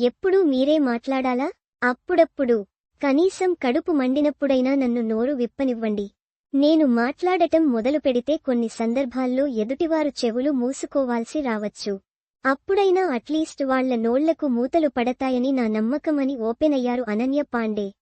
ఎప్పుడూ మీరే మాట్లాడాలా? అప్పుడప్పుడు. కనీసం కడుపు మండినప్పుడైనా నన్ను నోరు విప్పనివ్వండి. నేను మాట్లాడటం మొదలు పెడితే కొన్ని సందర్భాల్లో ఎదుటివారు చెవులు మూసుకోవాల్సి రావచ్చు. అప్పుడైనా అట్లీస్ట్ వాళ్ళ నోళ్ళకు మూతలు పడతాయని నా నమ్మకమని ఓపెన్ అయ్యారు అనన్య పాండే.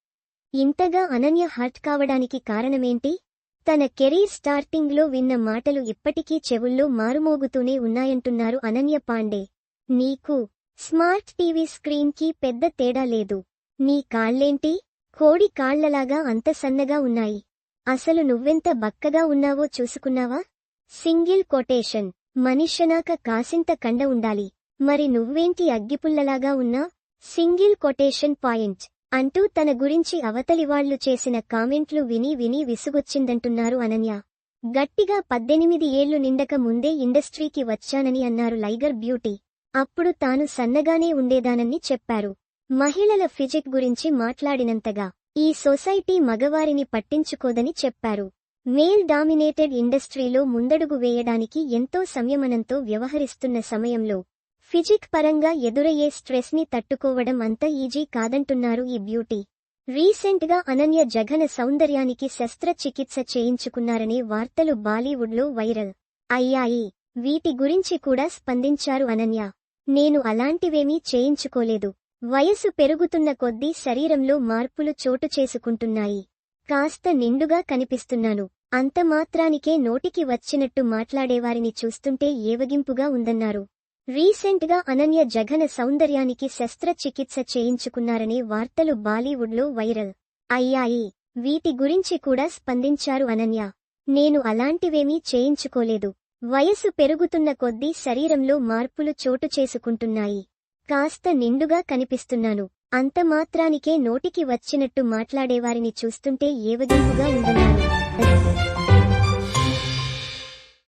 ఇంతగా అనన్య హర్ట్ కావడానికి కారణమేంటి? తన కెరీర్ స్టార్టింగ్లో విన్న మాటలు ఇప్పటికీ చెవుల్లో మారుమోగుతూనే ఉన్నాయంటున్నారు అనన్య పాండే. నీకు స్మార్ట్ టీవీ స్క్రీన్కి పెద్ద తేడా లేదు. నీ కాళ్ళేంటి? కోడి కాళ్ళలాగా అంత సన్నగా ఉన్నాయి. అసలు నువ్వెంత బక్కగా ఉన్నావో చూసుకున్నావా? Single quotation. మనిషనాక కాసింత కండ ఉండాలి. మరి నువ్వేంటి అగ్గిపుల్లలాగా ఉన్నా? Single quotation point. అంటూ తన గురించి అవతలివాళ్ళు చేసిన కామెంట్లు విని విని విసుగొచ్చిందంటున్నారు అనన్య. గట్టిగా పద్దెనిమిది ఏళ్ళు నిండక ముందే ఇండస్ట్రీకి వచ్చానని అన్నారు లైగర్ బ్యూటీ. అప్పుడు తాను సన్నగానే ఉండేదానని చెప్పారు. మహిళల ఫిజిక్ గురించి మాట్లాడినంతగా ఈ సొసైటీ మగవారిని పట్టించుకోదని చెప్పారు. మేల్ డామినేటెడ్ ఇండస్ట్రీలో ముందడుగు వేయడానికి ఎంతో సంయమనంతో వ్యవహరిస్తున్న సమయంలో ఫిజిక్ పరంగా ఎదురయ్యే స్ట్రెస్ని తట్టుకోవడం అంత ఈజీ కాదంటున్నారు ఈ బ్యూటీ. రీసెంట్గా అనన్య జఘన సౌందర్యానికి శస్త్రచికిత్స చేయించుకున్నారనే వార్తలు బాలీవుడ్లో వైరల్ అయ్యాయి. వీటి గురించి కూడా స్పందించారు అనన్య. నేను అలాంటివేమీ చేయించుకోలేదు. వయసు పెరుగుతున్న కొద్దీ శరీరంలో మార్పులు చోటు చేసుకుంటున్నాయి. కాస్త నిండుగా కనిపిస్తున్నాను. అంతమాత్రానికే నోటికి వచ్చినట్టు మాట్లాడేవారిని చూస్తుంటే ఏవగింపుగా ఉందన్నారు. రీసెంట్గా అనన్య జఘన సౌందర్యానికి శస్త్రచికిత్స చేయించుకున్నారనే వార్తలు బాలీవుడ్లో వైరల్ అయ్యాయి. వీటి గురించి కూడా స్పందించారు అనన్య. నేను అలాంటివేమీ చేయించుకోలేదు. వయసు పెరుగుతున్న కొద్దీ శరీరంలో మార్పులు చోటు చేసుకుంటున్నాయి. కాస్త నిండుగా కనిపిస్తున్నాను. అంత మాత్రానికే నోటికి వచ్చినట్టు మాట్లాడేవారిని చూస్తుంటే ఏవగింపుగా ఉందన్నారు